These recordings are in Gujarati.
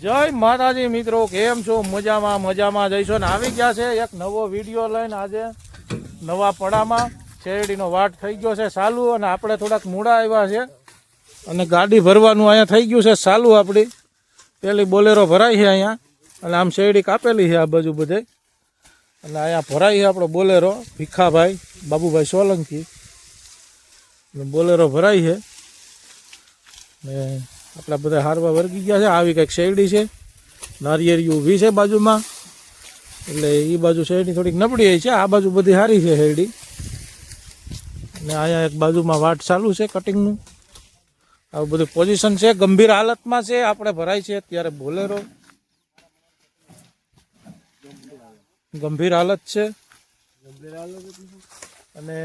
જય માતાજી મિત્રો, કેમ છો? મજામાં મજામાં. જઈશો ને. આવી ગયા છે એક નવો વીડિયો લઈને આજે નવા પડામાં. શેરડીનો વાટ થઈ ગયો છે ચાલુ અને આપણે થોડાક મૂળા આવ્યા છે. અને ગાડી ભરવાનું અહીંયા થઈ ગયું છે ચાલુ આપણી. પેલી બોલેરો ભરાઈ છે અહીંયા. અને આમ શેરડી કાપેલી છે આ બાજુ બધે. અને અહીંયા ભરાઈ છે આપણો બોલેરો, ભીખાભાઈ, બાબુભાઈ સોલંકી. બોલેરો ભરાઈ છે. ને આપણા બધા હારવા વર્ગી ગયા છે. આવી કંઈક શેરડી છે. નારિયેરી ઊભી છે બાજુમાં. એટલે એ બાજુ શેરડી થોડીક નબળી છે. આ બાજુ બધી સારી છે શેરડી. અને અહીંયા એક બાજુમાં વાટ ચાલુ છે કટિંગનું આવું બધું પોઝિશન છે. ગંભીર હાલતમાં છે. આપણે ભરાય છે અત્યારે બોલેરો. ગંભીર હાલત છે. અને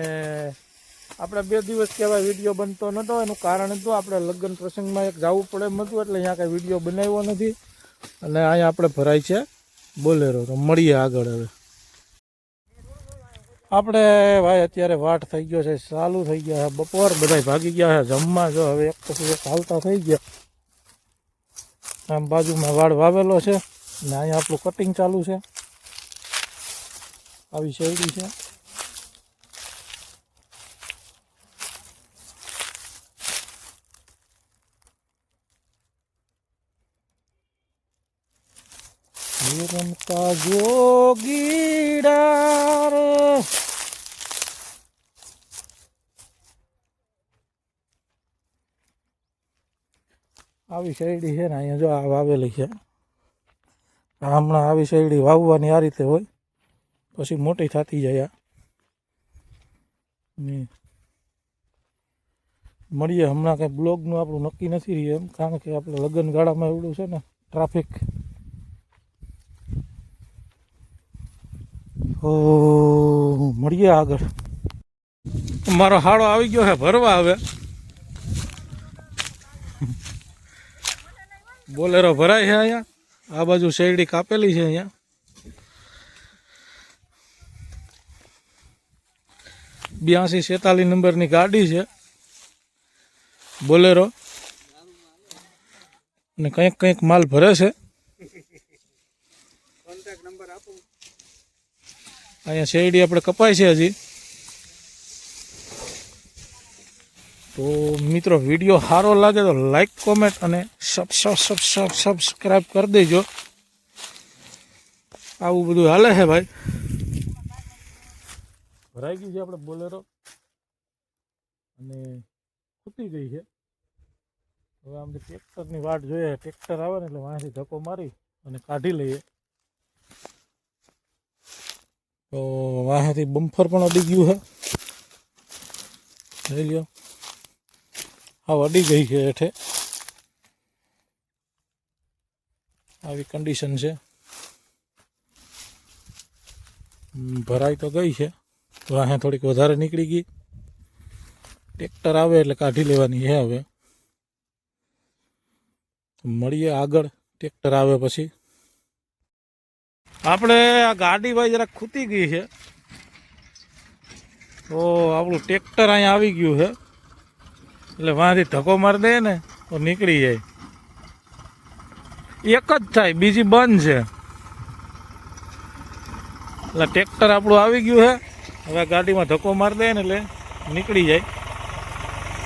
આપણે બે દિવસ કહેવાય વીડિયો બનતો નહોતો એનું કારણ હતું આપણે લગ્ન પ્રસંગમાં એક જવું પડે એમ હતું, એટલે અહીંયા કાંઈ વીડિયો બનાવ્યો નથી. અને અહીંયા આપણે ભરાય છે બોલેરો, તો મળીએ આગળ હવે. આપણે ભાઈ અત્યારે વાટ થઈ ગયો છે, ચાલુ થઈ ગયા છે, બપોર બધા ભાગી ગયા છે, જમવા જો હવે એક પછી એક હાલતા થઈ ગયા. આમ બાજુમાં વાડ વાવેલો છે, ને અહીંયા આપણું કટિંગ ચાલુ છે. આવી શેરડી છે. રમતા જોગીડા આવી શેરડી છે ને અહીંયા જો આ વાવેલી છે. હમણાં આવી શેરડી વાવવાની આ રીતે હોય, પછી મોટી થતી જાય આ. મળીએ હમણાં કંઈ બ્લોગનું આપણું નક્કી નથી રહ્યું એમ, કારણ કે આપણે લગ્ન ગાળામાં એવડું છે ને, ટ્રાફિક ઓ મળીએ આગળ. મારો હાડો આવી ગયો છે ભરવા હવે. બોલેરો ભરાય છે અહીંયા? આ બાજુ શેરડી કાપેલી છે અહીંયા. બ્યાસી સેતાલીસ નંબરની ગાડી છે. બોલેરો. અને કંઈક કંઈક માલ ભરે છે. અહીંયા શેરડી આપણે કપાય છે હજી. તો મિત્રો, વીડિયો સારો લાગે તો લાઈક કોમેન્ટ અને સબસ્ક્રાઈબ કરી દેજો. આવું બધું હાલે છે ભાઈ. ભરાઈ ગયું છે આપણે બોલેરો. અને ખૂટી ગઈ છે. હવે આમ ટ્રેક્ટરની વાટ જોઈએ. ટ્રેક્ટર આવે ને એટલે વાંથી ધક્કો મારી અને કાઢી લઈએ. તો વાહેથી બમ્ફર પણ અડી ગયું છે જોઈ લ્યો હા અડી ગઈ છે હેઠે આવી કન્ડિશન છે હમ, ભરાઈ તો ગઈ છે વાહે થોડીક વધારે નીકળી ગઈ ટ્રેક્ટર આવે એટલે કાઢી લેવાની છે હવે મળીએ આગળ ટ્રેક્ટર આવે પછી આપણે આ ગાડી ભાઈ જરાક ખૂતી ગઈ છે. તો આપણું ટ્રેક્ટર અહીંયા આવી ગયું છે. એટલે વાંથી ધક્કો મારી દે ને તો નીકળી જાય. એક જ થાય, બીજી બંધ છે. એટલે ટ્રેક્ટર આપણું આવી ગયું છે. હવે ગાડીમાં ધક્કો મારી દે ને એટલે નીકળી જાય.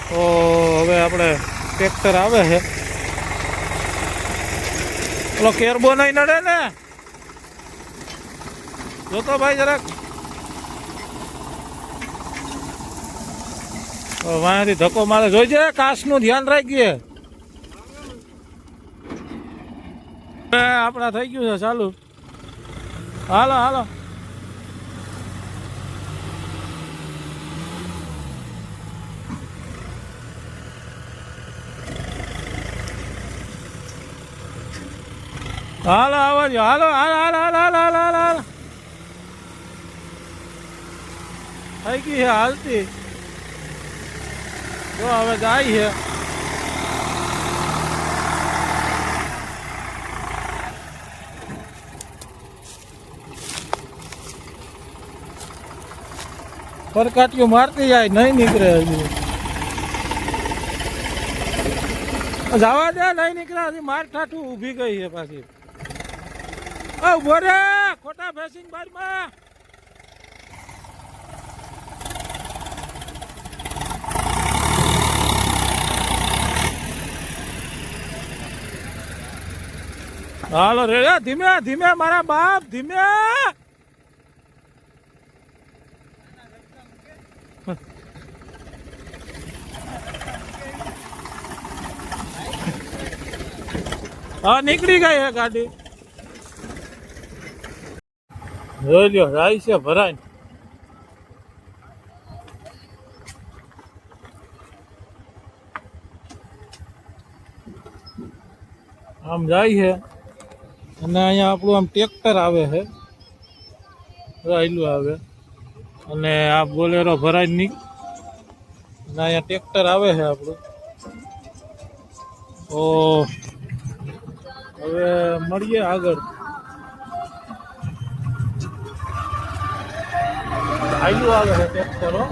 તો હવે આપણે ટ્રેક્ટર આવે છે. ઓલો કેરબો નહીં નડે ને? જોતો ભાઈ જરાક. વાંથી ધક્કો મારે જોઈજે કાચનું ધ્યાન રાખીએ. આપણા થઈ ગયું છે, ચાલુ. હાલો હાલો. હાલો આવવા હાલો હાલો હાલો હાલો હાલો હાલો હાલો હાલો થઈ ગઈ છે હાલતી. જો હવે જાય છે. પરકાટીઓ મારતી જાય, નહીં નીકળે હજુ. જવા દે, નહીં નીકળ્યા હજી માર ઠાઠું ઊભી ગઈ છે પાછી. ઓ, ઊભો રે, ખોટા ફેસિંગ બારમાં. હાલો રે ધીમે ધીમે, મારા બાપ, ધીમે. હા, નીકળી ગઈ હે ગાડી. જોઈ લ્યો જાય છે ભરાય આમ જાય છે અને અહીંયા આપણું આમ ટ્રેક્ટર આવે છે. રાયલું આવે. અને આ બોલેરો ભરાય નહીં અને અહીંયા ટ્રેક્ટર આવે છે આપણું. તો હવે મળીએ આગળ. રાયલું આવે છે ટ્રેક્ટરો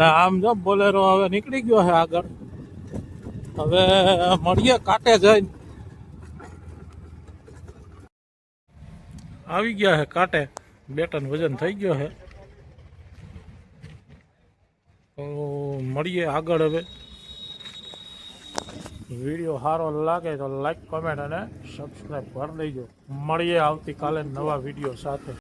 એટલે આમ જો બોલેરો હવે નીકળી ગયો છે આગળ. હવે મળીએ કાંટે જઈને. આવી ગયા છે કાંટે બે ટન વજન થઈ ગયો છે. તો મળીએ આગળ હવે. વીડિયો સારો લાગે તો લાઈક કમેન્ટ અને સબસ્ક્રાઈબ કરી દેજો. મળીએ આવતીકાલે નવા વીડિયો સાથે.